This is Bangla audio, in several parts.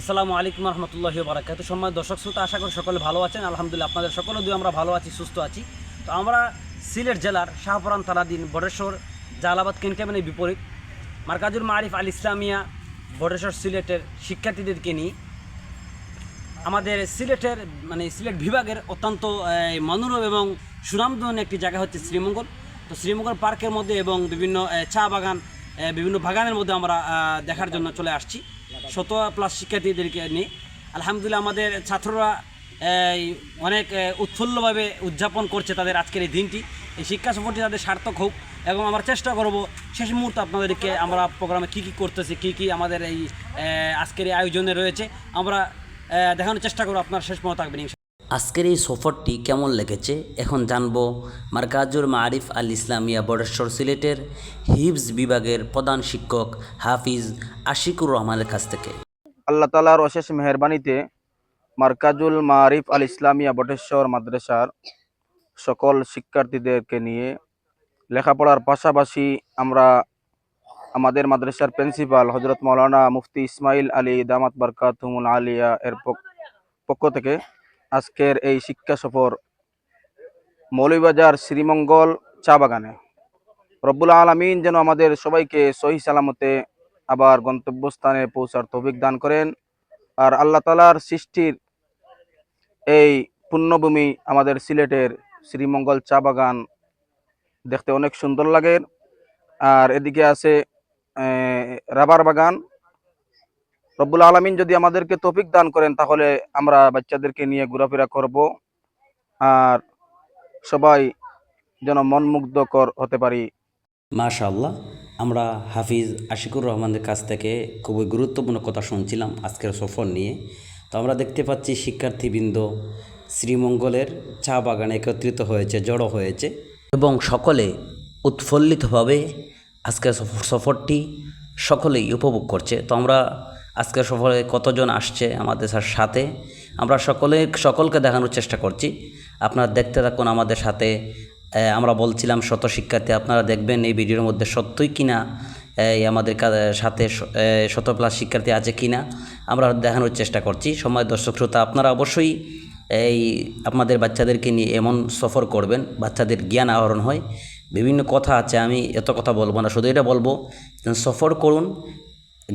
আসসালামু আলাইকুম রহমতুল্লাহি বারাকাত সম্মান দর্শক শ্রোতা, আশা করি সকলে ভালো আছেন। আলহামদুলিল্লাহ, আপনাদের সকলে দুই আমরা ভালো আছি, সুস্থ আছি। তো আমরা সিলেট জেলার শাহপুরান থানাধীন বটেশ্বর জালাবাদ ক্যান্টনমেন্টের বিপরীত মার্কাজুল মারিফ আল ইসলামিয়া বটেশ্বর সিলেটের শিক্ষার্থীদেরকে নিয়ে আমাদের সিলেটের মানে সিলেট বিভাগের অত্যন্ত মনোরম এবং সুনামধন্য একটি জায়গা হচ্ছে শ্রীমঙ্গল। তো শ্রীমঙ্গল পার্কের মধ্যে এবং বিভিন্ন চা বাগান বিভিন্ন বাগানের মধ্যে আমরা দেখার জন্য চলে আসছি। শত প্লাস শিক্ষার্থীদেরকে নিই আলহামদুলিল্লাহ আমাদের ছাত্ররা অনেক উৎফুল্লভাবে উদযাপন করছে তাদের আজকের এই দিনটি। এই শিক্ষা সফরটি তাদের সার্থক হোক এবং আমরা চেষ্টা করব শেষ মুহূর্তে আপনাদেরকে আমরা প্রোগ্রামে কী কী করতেছি, কী কী আমাদের এই আজকের এই আয়োজনে রয়েছে। আমরা দেখানোর চেষ্টা করব আপনার শেষ মতো থাকবেন। আজকের এই সফরটি কেমন লেগেছে? এখন জানব মার্কাজুর মারিফ আল ইসলামিয়া বড়েশ্বর সিলেটের হিবস বিভাগের প্রধান শিক্ষক হাফিজ আশিকুর রহমানের কাছ থেকে। আল্লাহ তালার অশেষ মেহরবানিতে মার্কাজুল মারিফ আল ইসলামিয়া বটেশ্বর মাদ্রাসার সকল শিক্ষার্থীদেরকে নিয়ে লেখাপড়ার পাশাপাশি আমরা আমাদের মাদ্রাসার প্রিন্সিপাল হজরত মৌলানা মুফতি ইসমাইল আলী দামাত বারকাতুমুল আলিয়া এর পক্ষ থেকে আজকের এই শিক্ষা সফর মৌলভীবাজার শ্রীমঙ্গল চা বাগানে। রব্বুল আলমিন যেন আমাদের সবাইকে সহি সালামতে আবার গন্তব্যস্থানে পৌঁছার তৌফিক দান করেন আর আল্লাহ তালার সৃষ্টির এই পুণ্যভূমি আমাদের সিলেটের শ্রীমঙ্গল চা বাগান দেখতে অনেক সুন্দর লাগে। আর এদিকে আছে রাবার বাগান। রব্বুল আলমিন যদি আমাদেরকে তৌফিক দান করেন, তাহলে আমরা বাচ্চাদেরকে নিয়ে ঘোরাফেরা করব আর সবাই যেন মনমুগ্ধকর হতে পারি। মাশাআল্লাহ, আমরা হাফিজ আশিকুর রহমানের কাছ থেকে খুবই গুরুত্বপূর্ণ কথা শুনছিলাম আজকের সফর নিয়ে। তো আমরা দেখতে পাচ্ছি শিক্ষার্থীবৃন্দ শ্রীমঙ্গলের চা বাগানে একত্রিত হয়েছে, জড়ো হয়েছে এবং সকলে উৎফুল্লিতভাবে আজকের সফর- সফরটি সকলেই উপভোগ করছে। তো আমরা আজকের সফরে কতজন আসছে আমাদের সাথে? আমরা সকলে, সকলকে দেখানোর চেষ্টা করছি। আপনারা দেখতে থাকুন আমাদের সাথে। আমরা বলছিলাম শত শিক্ষার্থী, আপনারা দেখবেন এই ভিডিওর মধ্যে সত্যই কিনা এই আমাদের সাথে শত প্লাস শিক্ষার্থী আছে কিনা, আমরা দেখানোর চেষ্টা করছি। সময় দর্শক শ্রোতা, আপনারা অবশ্যই এই আপনাদের বাচ্চাদেরকে নিয়ে এমন সফর করবেন, বাচ্চাদের জ্ঞান আহরণ হয়। বিভিন্ন কথা আছে, আমি এত কথা বলব না, শুধু এটা বলব সফর করুন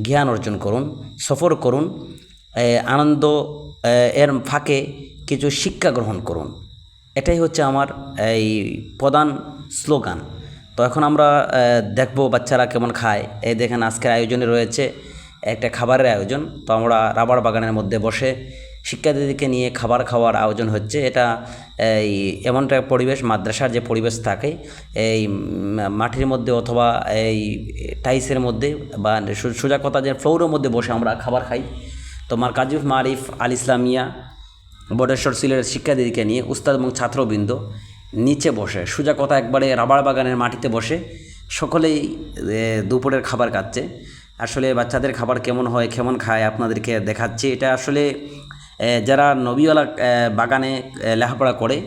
জ্ঞান অর্জন করুন, সফর করুন আনন্দ এর ফাঁকে কিছু শিক্ষা গ্রহণ করুন। এটাই হচ্ছে আমার এই প্রধান স্লোগান। তো এখন আমরা দেখব বাচ্চারা কেমন খায়। এই দেখেন আজকের আয়োজনে রয়েছে একটা খাবারের আয়োজন। তো আমরা রাবার বাগানের মধ্যে বসে শিক্ষার্থীদেরকে নিয়ে খাবার খাওয়ার আয়োজন হচ্ছে। এটা এই এমনটা পরিবেশ, মাদ্রাসার যে পরিবেশ থাকে, এই মাটির মধ্যে অথবা এই টাইসের মধ্যে বা সোজা কথা যে ফ্লোরের মধ্যে বসে আমরা খাবার খাই। তো মার্কাজুফ মারিফ আল ইসলামিয়া, বটেশ্বর সিলের শিক্ষার্থীদেরকে নিয়ে উস্তাদ এবং ছাত্রবৃন্দ নিচে বসে, সোজা কথা একবারে রাবার বাগানের মাটিতে বসে সকলেই দুপুরের খাবার খাচ্ছে। আসলে বাচ্চাদের খাবার কেমন হয়, কেমন খায়, আপনাদেরকে দেখাচ্ছি। এটা আসলে যারা নবীওয়ালা বাগানে লেখাপড়া করে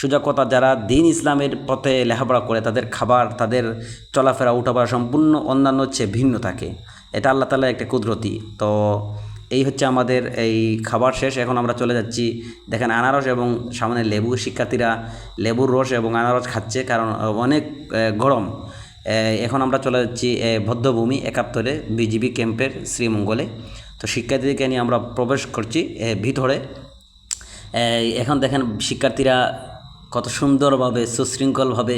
সোজা কথা যারা দিন ইসলামের পথে লেখাপড়া করে, তাদের খাবার, তাদের চলাফেরা, উঠাপড়া সম্পূর্ণ অন্যান্য চেয়ে ভিন্ন থাকে। এটা আল্লাহ তালা একটা কুদরতি। তো এই হচ্ছে আমাদের এই খাবার শেষ। এখন আমরা চলে যাচ্ছি, দেখেন আনারস এবং সামনে লেবু। শিক্ষার্থীরা লেবুর রস এবং আনারস খাচ্ছে কারণ অনেক গরম। এখন আমরা চলে যাচ্ছি ভদ্রভূমি একাত্তরে বিজিবি ক্যাম্পের শ্রীমঙ্গলে। তো শিক্ষার্থীদেরকে নিয়ে আমরা প্রবেশ করছি ভিতরে। এখন দেখেন শিক্ষার্থীরা কত সুন্দরভাবে, সুশৃঙ্খলভাবে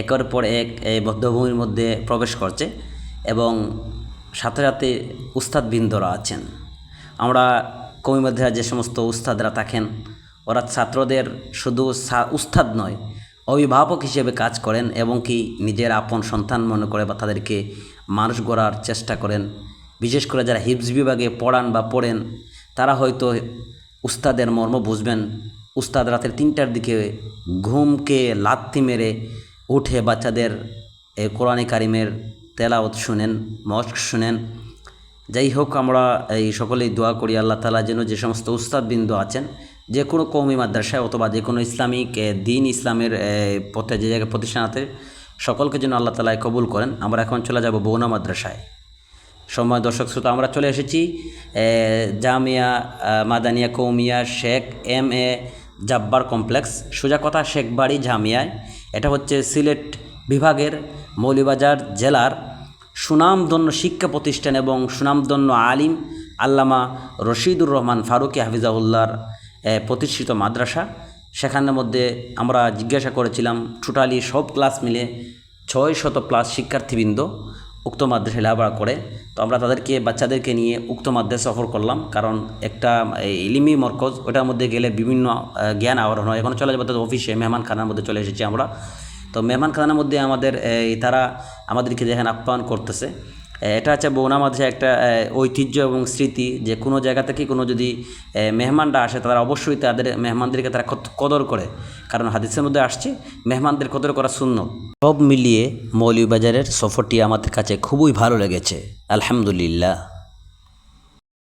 একের পর এক এই বদ্ধভূমির মধ্যে প্রবেশ করছে এবং সাথে সাথে উস্তাদবৃন্দরা আছেন। আমরা কমি মধ্যে যে সমস্ত উস্তাদরা থাকেন, ওরা ছাত্রদের শুধু উস্তাদ নয়, অভিভাবক হিসেবে কাজ করেন এবং কি নিজের আপন সন্তান মনে করে বা তাদেরকে মানুষ গড়ার চেষ্টা করেন। বিশেষ করে যারা হিপস বিভাগে পড়ান বা পড়েন, তারা হয়তো উস্তাদের মর্ম বুঝবেন। উস্তাদ রাতের তিনটার দিকে ঘুমকে লাত্তি মেরে উঠে বাচ্চাদের কোরআনে কারিমের তেলাওত শুনেন, মস্ক শুনেন। যাই হোক, আমরা এই সকলেই দোয়া করি আল্লাহ তালা যেন যে সমস্ত উস্তাদবৃন্দ আছেন, যে কোনো কৌমি মাদ্রাসায় অথবা যে কোনো ইসলামিক দিন ইসলামের পথে যে জায়গায় প্রতিষ্ঠান সকলকে যেন আল্লাহ তালায় কবুল করেন। আমরা এখন চলে যাব বৌনা মাদ্রাসায়। সময় দর্শক শ্রোতা আমরা চলে এসেছি Jamia Madania Qaumia Sheikh M A Jabbar complex. সোজা কথা শেখ বাড়ি জামিয়ায়। এটা হচ্ছে সিলেট বিভাগের মৌলিবাজার জেলার সুনামধন্য শিক্ষা প্রতিষ্ঠান এবং সুনামধন্য আলিম আল্লামা রশিদুর রহমান ফারুকি হাফিজাউল্লাহর এ, প্রতিষ্ঠিত মাদ্রাসা। সেখানের মধ্যে আমরা জিজ্ঞাসা করেছিলাম টোটালি সব ক্লাস মিলে ছয় শত প্লাস শিক্ষার্থীবৃন্দ। উক্ত মাদ্রাসায় লেখাপড়া করে। তো আমরা তাদেরকে, বাচ্চাদেরকে নিয়ে উক্ত মাদ্রাসা সফর করলাম। কারণ একটা ইলিমি মরকজ, ওটার মধ্যে গেলে বিভিন্ন জ্ঞান আহরণ হয়। এখন চলে যাব তাদের অফিসে মেহমানখানার মধ্যে চলে এসেছি আমরা। তো মেহমানখানার মধ্যে আমাদের তারা আমাদেরকে যেখানে আপ্যায়ন করতেছে। এটা হচ্ছে বৌনা মাদ্রাসা একটা ঐতিহ্য এবং স্মৃতি। যে কোনো জায়গা থেকে কোনো যদি মেহমানরা আসে, তারা অবশ্যই তাদের মেহমানদেরকে তারা কদর করে। কারণ হাদিসের মধ্যে আসছে, মেহমানদের কদর করা শূন্য সব মিলিয়ে মৌলভীবাজারের সফরটি আমাদের কাছে খুবই ভালো লেগেছে। আলহামদুলিল্লাহ।